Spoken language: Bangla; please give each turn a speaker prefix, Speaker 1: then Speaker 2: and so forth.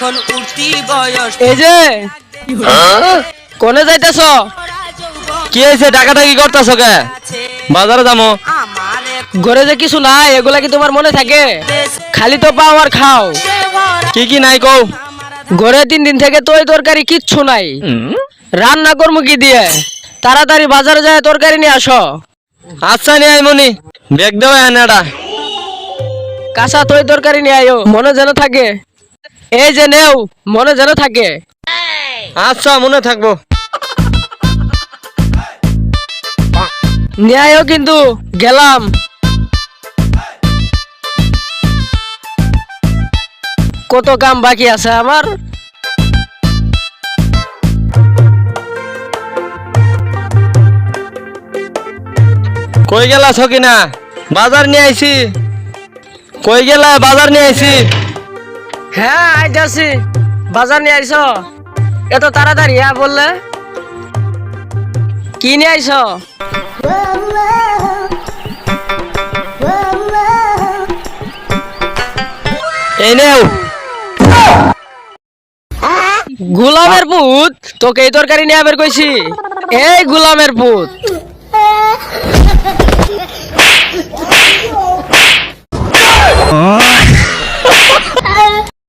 Speaker 1: এখন উঠতি বয়স।
Speaker 2: এই যে, কোনে যাইতেছ?
Speaker 3: কি হয়েছে টাকাটা কি করতেছ কে? বাজারে যাব
Speaker 2: ঘরে যে কিছু নাই, এগুলা কি তোমার মনে থাকে? খালি তো পাও আর খাও।
Speaker 3: কি কি নাই কও?
Speaker 2: ঘরে তিন দিন থেকে তো তরকারি কিচ্ছু নাই। রান্না করব কি দিয়ে? তাড়াতাড়ি বাজারে যায় তরকারি নিয়ে আসো।
Speaker 3: আচ্ছা নিয়ে আই মনি। ব্যাগ দেওয়া এনাটা
Speaker 2: কাঁচা তৈ তরকারি নিয়ে আয়ো। মনে যেন থাকে। এই যে নেও মনে যেন থাকে।
Speaker 3: আচ্ছা মনে থাকব।
Speaker 2: ন্যায়ও কিন্তু গেলাম। কত কাম বাকি আছে আমার?
Speaker 3: কই গেলা সকিনা? বাজার নিয়ে আইছি। কই গেলা? বাজার নিয়ে আইছি।
Speaker 2: হ্যাঁ আইতাছি বাজার নিয়ে আইছ এত তাড়াতাড়ি হ্যাঁ বললে? কি নিয়ে আইছ
Speaker 3: এই নেও।
Speaker 2: গুলামের পুত, তোকে এই তরকারি নিয়ে বের কইছি। এই গুলামের পুত।